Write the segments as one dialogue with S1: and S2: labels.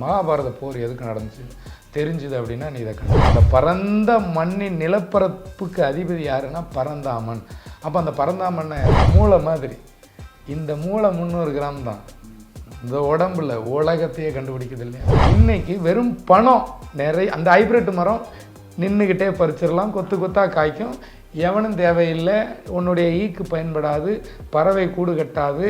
S1: மகாபாரத போர் எதுக்கு நடந்துச்சு? தெரிஞ்சுது அப்படின்னா நீ இதை கண்டு அந்த பரந்த மண்ணின் நிலப்பரப்புக்கு அதிபதி யாருன்னா பரந்தாமன். அப்போ அந்த பரந்தாமண்ணை மூளை மாதிரி. இந்த மூளை முந்நூறு கிராம் தான். இந்த உடம்புல உலகத்தையே கண்டுபிடிக்குது இல்லையா? இன்னைக்கு வெறும் பணம் நிறைய அந்த ஹைப்ரிட் மரம் நின்றுக்கிட்டே பறிச்சிடலாம் கொத்து கொத்தாக காய்க்கும். எவனும் தேவையில்லை உன்னுடைய ஈக்கு பயன்படாது பறவை கூடு கட்டாது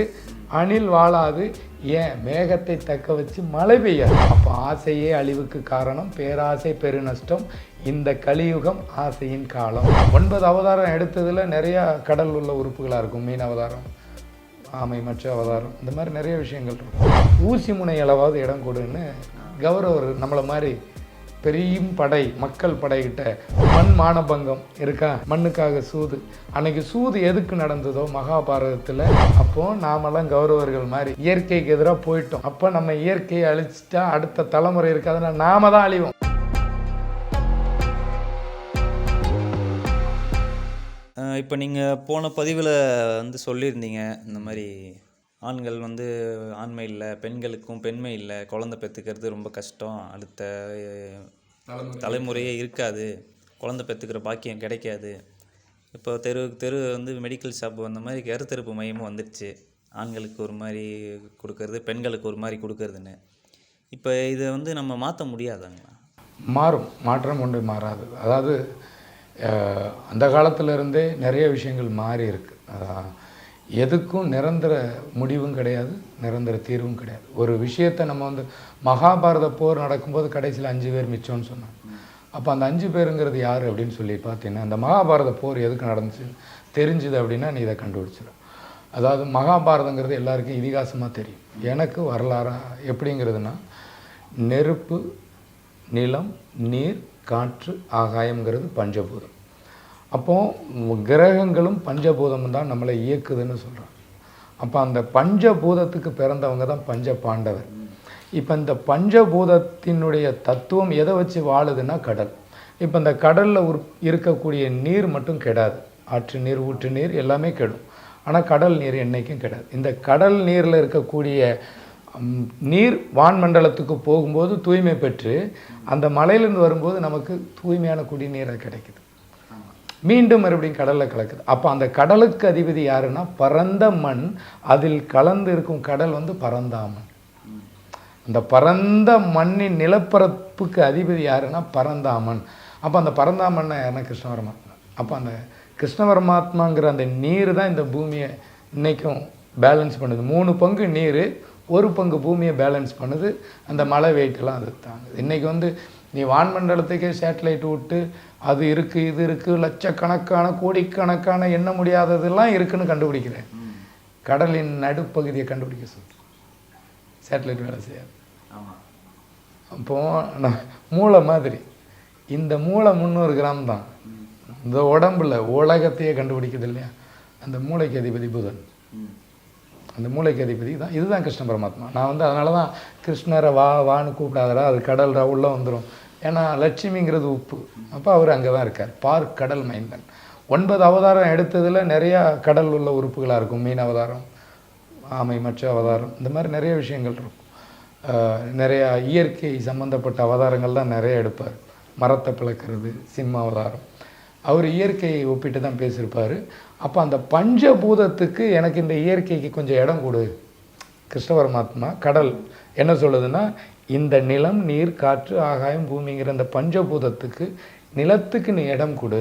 S1: அணில் வாழாது ஏன்? மேகத்தை தக்க வச்சு மழை பெய்யாது. அப்போ ஆசையே அழிவுக்கு காரணம் பேராசை பெருநஷ்டம் இந்த கலியுகம் ஆசையின் காலம். ஒன்பது அவதாரம் எடுத்ததில் நிறையா கடல் உள்ள உறுப்புகளாக இருக்கும் மீன் அவதாரம் ஆமை மற்ற அவதாரம் இந்த மாதிரி நிறைய விஷயங்கள் இருக்கும். ஊசி முனை அளவாவது இடம் கொடுன்னு கௌரவர் நம்மளை மாதிரி பெரிய படை மக்கள் படைகிட்ட மண் மானபங்கம் இருக்கா? மண்ணுக்காக சூது. அன்னைக்கு சூது எதுக்கு நடந்ததோ மகாபாரதத்தில் அப்போ நாமெல்லாம் கௌரவர்கள் மாதிரி இயற்கைக்கு எதிராக போயிட்டோம். அப்போ நம்ம இயற்கையை அழிச்சிட்டா அடுத்த தலைமுறை இருக்காதுன்னா நாம தான் அழிவோம்.
S2: இப்போ நீங்கள் போன பதிவில் வந்து சொல்லியிருந்தீங்க இந்த மாதிரி ஆண்கள் வந்து ஆண்மை இல்லை பெண்களுக்கும் பெண்மை இல்லை குழந்தை பெற்றுக்கிறது ரொம்ப கஷ்டம் அடுத்த தலைமுறையே இருக்காது. குழந்தை பெற்றுக்கிற பாக்கியம் கிடைக்காது. இப்போ தெரு தெரு வந்து மெடிக்கல் ஷாப் வந்த மாதிரி கருத்தரிப்பு மையமும் வந்துடுச்சு. ஆண்களுக்கு ஒரு மாதிரி கொடுக்கறது பெண்களுக்கு ஒரு மாதிரி கொடுக்கறதுன்னு. இப்போ இதை வந்து நம்ம மாற்ற முடியாதாங்களா?
S1: மாறும். மாற்றம் ஒன்று மாறாது. அதாவது அந்த காலத்துல இருந்தே நிறைய விஷயங்கள் மாறி இருக்கு அதான் எதுக்கும் நிரந்தர முடிவும் கிடையாது நிரந்தர தீர்வும் கிடையாது. ஒரு விஷயத்தை நம்ம வந்து மகாபாரத போர் நடக்கும்போது கடைசியில் அஞ்சு பேர் மிச்சம்னு சொன்னாங்க அப்போ அந்த அஞ்சு பேருங்கிறது யார் அப்படின்னு சொல்லி பார்த்தீங்கன்னா அந்த மகாபாரத போர் எதுக்கு நடந்துச்சு? தெரிஞ்சுது அப்படின்னா நீ இதை கண்டுபிடிச்சிடும் அதாவது மகாபாரதங்கிறது எல்லாருக்கும் இதிகாசமாக தெரியும். எனக்கு வரலாறா எப்படிங்கிறதுனா நெருப்பு நிலம் நீர் காற்று ஆகாயம்ங்கிறது பஞ்சபூதம். அப்போது கிரகங்களும் பஞ்சபூதமும் தான் நம்மளை இயக்குதுன்னு சொல்கிறாங்க அப்போ அந்த பஞ்சபூதத்துக்கு பிறந்தவங்க தான் பஞ்ச பாண்டவர். இப்போ இந்த பஞ்சபூதத்தினுடைய தத்துவம் எதை வச்சு வாழுதுன்னா கடல். இப்போ இந்த கடலில் உற் இருக்கக்கூடிய நீர் மட்டும் கெடாது. ஆற்று நீர் ஊற்று நீர் எல்லாமே கெடும். ஆனால் கடல் நீர் என்றைக்கும் கெடாது. இந்த கடல் நீரில் இருக்கக்கூடிய நீர் வான்மண்டலத்துக்கு போகும்போது தூய்மை பெற்று அந்த மலையிலேருந்து வரும்போது நமக்கு தூய்மையான குடிநீராக கிடைக்குது. மீண்டும் மறுபடியும் கடலில் கலக்குது. அப்போ அந்த கடலுக்கு அதிபதி யாருன்னா பரந்த மண் அதில் கலந்து இருக்கும் கடல் வந்து பரந்தாமன் அந்த பரந்த மண்ணின் நிலப்பரப்புக்கு அதிபதி யாருன்னா பரந்தாமன் அப்போ அந்த பரந்தாமன்னா யாருன்னா கிருஷ்ணவரமாத்மா அப்போ அந்த கிருஷ்ணவரமாத்மாங்கிற அந்த நீர் தான் இந்த பூமியை இன்றைக்கும் பேலன்ஸ் பண்ணுது. மூணு பங்கு நீர் ஒரு பங்கு பூமியை பேலன்ஸ் பண்ணுது. அந்த மழை வெயிட்டெல்லாம் அது தாங்குது. இன்றைக்கி வந்து நீ வான்மண்டலத்துக்கே சேட்டலைட் விட்டு அது இருக்குது இது இருக்குது லட்சக்கணக்கான கோடிக்கணக்கான எண்ண முடியாததெல்லாம் இருக்குன்னு கண்டுபிடிக்கிறேன். கடலின் நடுப்பகுதியை கண்டுபிடிக்க சொல்லு. சேட்டலைட் வேலை செய்யாது. அப்போ நான் மூளை மாதிரி. இந்த மூளை முந்நூறு கிராம் தான். இந்த உடம்புல உலகத்தையே கண்டுபிடிக்குது இல்லையா? அந்த மூளைக்கு அதிபதி புதன். அந்த மூளைக்கு அதிபதி தான். இதுதான் கிருஷ்ண பரமாத்மா. நான் வந்து அதனால தான் கிருஷ்ணரை வா வான்னு கூப்பிடாதடா அது கடல்ரா உள்ளே வந்துடும் ஏன்னா லட்சுமிங்கிறது உப்பு. அப்போ அவர் அங்கே தான் இருக்கார். பார் கடல் மைந்தன். ஒன்பது அவதாரம் எடுத்ததில் நிறையா கடல் உள்ள உறுப்புகளாக இருக்கும். மீன் அவதாரம் ஆமை மற்ற அவதாரம் இந்த மாதிரி நிறைய விஷயங்கள் இருக்கும். நிறையா இயற்கை சம்பந்தப்பட்ட அவதாரங்கள் தான் நிறைய எடுப்பார். மரத்தை பிளக்கிறது சிம்ம அவதாரம். அவர் இயற்கையை ஒப்பிட்டு தான் பேசியிருப்பார். அப்போ அந்த பஞ்சபூதத்துக்கு எனக்கு இந்த இயற்கைக்கு கொஞ்சம் இடம் கொடு. கிருஷ்ண பரமாத்மா கடல் என்ன சொல்லுதுன்னா இந்த நிலம் நீர் காற்று ஆகாயம் பூமிங்கிற இந்த பஞ்சபூதத்துக்கு நிலத்துக்கு நீ இடம் கொடு.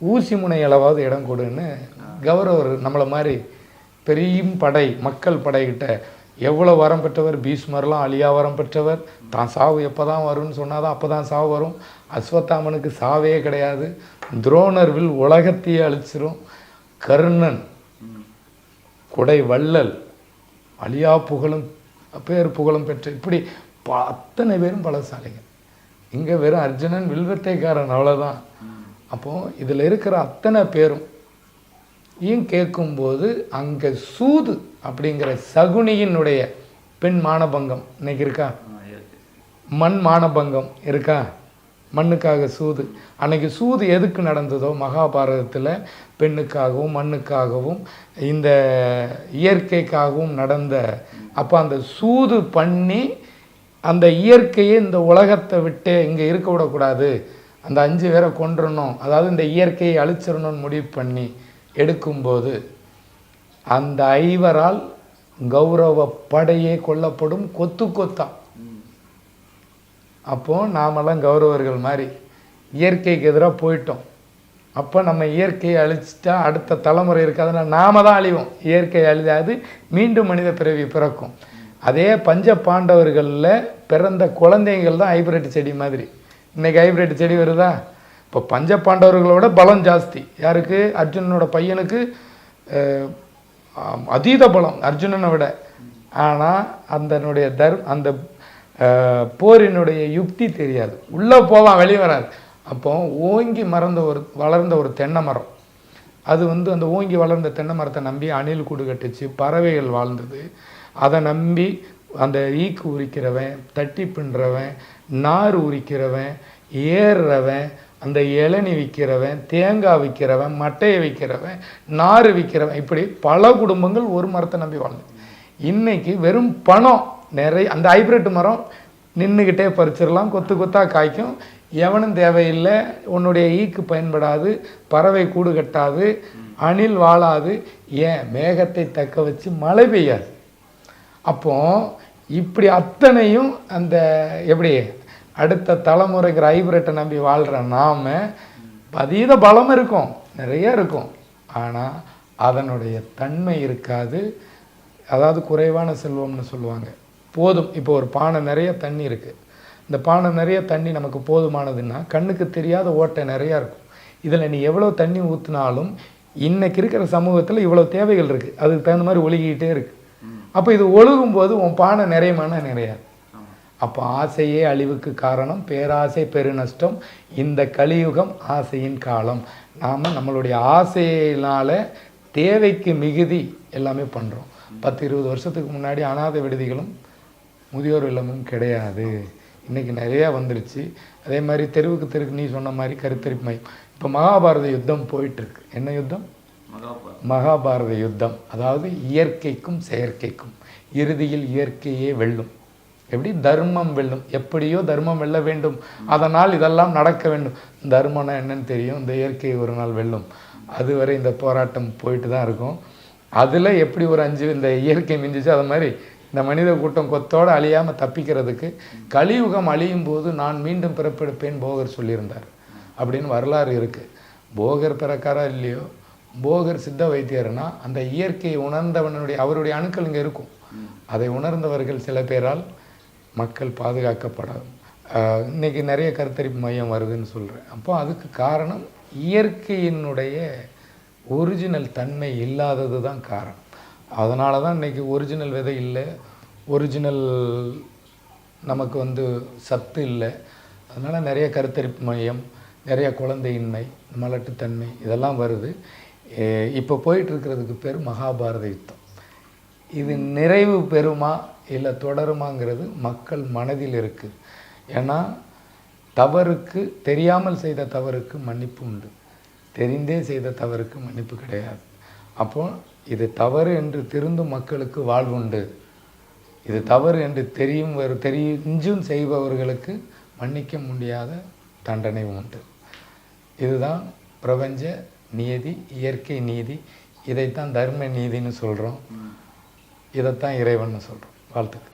S1: ஊசி முனை அளவாவது இடம் கொடுன்னு கௌரவர் நம்மளை மாதிரி பெரிய படை மக்கள் படைகிட்ட எவ்வளோ வரம் பெற்றவர்? பீஷ்மர்லாம் அழியா வரம் பெற்றவர். தான் சாவு எப்போ தான் வரும்னு சொன்னால் தான் அப்போ தான் சாவு வரும். அஸ்வத்தாமனுக்கு சாவே கிடையாது. துரோணர் வில் உலகத்தையே அழிச்சிரும். கர்ணன் குடை வள்ளல் அழியா புகழும் பேர் புகழும் பெற்ற இப்படி ப- அத்தனை பேரும் பலசாலிகள். இங்கே வெறும் அர்ஜுனன் வில்வத்தைக்காரன் அவ்வளோதான் அப்போது இதில் இருக்கிற அத்தனை பேரும் யும் கேட்கும்போது அங்கே சூது அப்படிங்கிற சகுனியினுடைய பெண் மானபங்கம் இன்னைக்கு இருக்கா. மண் மானபங்கம் இருக்கா? மண்ணுக்காக சூது. அன்னைக்கு சூது எதுக்கு நடந்ததோ மகாபாரதத்தில் பெண்ணுக்காகவும் மண்ணுக்காகவும் இந்த இயற்கைக்காகவும் நடந்த அப்போ அந்த சூது பண்ணி அந்த இயற்கையை இந்த உலகத்தை விட்டு இங்கே இருக்க விடக்கூடாது. அந்த அஞ்சு பேரை கொன்றணும். அதாவது இந்த இயற்கையை அழிச்சிடணும்னு முடிவு பண்ணி எடுக்கும்போது அந்த ஐவரால் கௌரவ படையே கொல்லப்படும் கொத்து கொத்தா. அப்போது நாமெல்லாம் கௌரவர்கள் மாதிரி இயற்கைக்கு எதிராக போயிட்டோம். அப்போ நம்ம இயற்கையை அழிச்சிட்டா அடுத்த தலைமுறை இருக்காதுன்னா நாம தான் அழிவோம். இயற்கை அழியாது. மீண்டும் மனித பிறவி பிறக்கும். அதே பஞ்ச பாண்டவர்களில் பிறந்த குழந்தைகள் தான் ஹைபிரிட் செடி மாதிரி. இன்றைக்கி ஹைபிரிட் செடி வருதா? இப்போ பஞ்ச பாண்டவர்களோட பலம் ஜாஸ்தி. யாருக்கு? அர்ஜுனனோட பையனுக்கு அதீத பலம் அர்ஜுனனை விட. ஆனால் அந்தனுடைய தர் அந்த போரினுடைய யுக்தி தெரியாது. உள்ளே போவான் வெளியே வராது. அப்போ ஓங்கி மறந்த ஒரு வளர்ந்த ஒரு தென்னை மரம். அது வந்து அந்த ஓங்கி வளர்ந்த தென்னை மரத்தை நம்பி அணில் கூடு கட்டுச்சு பறவைகள் வாழ்ந்தது. அதை நம்பி அந்த ஈக்கு உரிக்கிறவன் தட்டி பின்றவன் நார் உரிக்கிறவன் ஏறுறவன் அந்த இளநி விற்கிறவன் தேங்காய் விற்கிறவன் மட்டையை விற்கிறவன் நார் விற்கிறவன் இப்படி பல குடும்பங்கள் ஒரு மரத்தை நம்பி வாழ்ந்து இன்னைக்கு வெறும் பணம் நிறைய அந்த ஹைப்ரிட் மரம் நின்றுக்கிட்டே பறிச்சிடலாம். கொத்து கொத்தாக காய்க்கும். எவனும் தேவையில்லை. உன்னுடைய ஈக்கு பயன்படாது. பறவை கூடு கட்டாது. அணில் வாழாது. ஏன்? மேகத்தை தக்க வச்சு மழை பெய்யாது. அப்போ இப்படி அத்தனையும் அந்த எப்படி அடுத்த தலைமுறைங்கிற ஹைபிரிட்டை நம்பி வாழ்கிற நாம அதீத பலம் இருக்கும். நிறைய இருக்கும். ஆனால் அதனுடைய தன்மை இருக்காது. அதாவது குறைவான செல்வம்னு சொல்லுவாங்க. போதும். இப்போ ஒரு பானை நிறைய தண்ணி இருக்குது இந்த பானை நிறைய தண்ணி நமக்கு போதுமானதுன்னா கண்ணுக்கு தெரியாத ஓட்டை நிறையா இருக்கும். இதில் நீ எவ்வளோ தண்ணி ஊற்றினாலும் இன்னைக்கு இருக்கிற சமூகத்தில் இவ்வளோ தேவைகள் இருக்குது அதுக்கு தகுந்த மாதிரி ஒழுகிக்கிட்டே இருக்கு. அப்போ இது ஒழுகும் போது உன் பானை நிறையமான நிறையாது. அப்போ ஆசையே அழிவுக்கு காரணம் பேராசை பெருநஷ்டம் இந்த கலியுகம் ஆசையின் காலம். நாம் நம்மளுடைய ஆசையினால் தேவைக்கு மிகுதி எல்லாமே பண்ணுறோம் பத்து இருபது வருஷத்துக்கு முன்னாடி அனாதை விடுதிகளும் முதியோர் இல்லமும் கிடையாது. இன்னைக்கு நிறையா வந்துருச்சு. அதே மாதிரி தெருவுக்கு தெருக்கு நீ சொன்ன மாதிரி கருத்தரிப்பு மையம். இப்போ மகாபாரத யுத்தம் போயிட்டு இருக்கு என்ன யுத்தம்? மகாபாரத யுத்தம். அதாவது இயற்கைக்கும் செயற்கைக்கும். இறுதியில் இயற்கையே வெல்லும். எப்படி? தர்மம் வெல்லும். எப்படியோ தர்மம் வெல்ல வேண்டும். அதனால் இதெல்லாம் நடக்க வேண்டும். தர்மம்னா என்னன்னு தெரியும். இந்த இயற்கை ஒரு நாள் வெல்லும். அதுவரை இந்த போராட்டம் போயிட்டு தான் இருக்கும். அதில் எப்படி ஒரு அஞ்சு இந்த இயற்கை மிஞ்சிச்சு அது மாதிரி இந்த மனித கூட்டம் கொத்தோடு அழியாமல் தப்பிக்கிறதுக்கு கலியுகம் அழியும் போது நான் மீண்டும் பிறப்பெடுப்பேன் போகர் சொல்லியிருந்தார். அப்படின்னு வரலாறு இருக்குது போகர் பிறக்காரா இல்லையோ? போகர் சித்த வைத்தியர்னா அந்த இயற்கையை உணர்ந்தவனுடைய அவருடைய அணுக்கள் இங்கே இருக்கும். அதை உணர்ந்தவர்கள் சில பேரால் மக்கள் பாதுகாக்கப்படும் இன்றைக்கி நிறைய கருத்தரிப்பு மையம் வருதுன்னு சொல்கிறேன் அப்போ அதுக்கு காரணம் இயற்கையினுடைய ஒரிஜினல் தன்மை இல்லாதது தான் காரணம். அதனால தான் இன்னைக்கு ஒரிஜினல் விதை இல்லை. ஒரிஜினல் நமக்கு வந்து சத்து இல்லை. அதனால் நிறைய கருத்தரிப்பு மையம் நிறைய குழந்தையின்மை மலட்டுத்தன்மை இதெல்லாம் வருது. இப்போ போயிட்டுருக்கிறதுக்கு பேர் மகாபாரத யுத்தம். இது நிறைவு பெறுமா இல்லை தொடருமாங்கிறது மக்கள் மனதில் இருக்குது ஏன்னா தவறுக்கு தெரியாமல் செய்த தவறுக்கு மன்னிப்பு உண்டு. தெரிந்தே செய்த தவறுக்கு மன்னிப்பு கிடையாது. அப்போது இது தவறு என்று திருந்தும் மக்களுக்கு வாழ்வுண்டு. இது தவறு என்று தெரியும் தெரிஞ்சும் செய்பவர்களுக்கு மன்னிக்க முடியாத தண்டனை உண்டு. இதுதான் பிரபஞ்ச நீதி இயற்கை நீதி. இதைத்தான் தர்ம நீதின்னு சொல்கிறோம் இதைத்தான் இறைவன்னு சொல்கிறோம் வாழ்த்துக்கள்.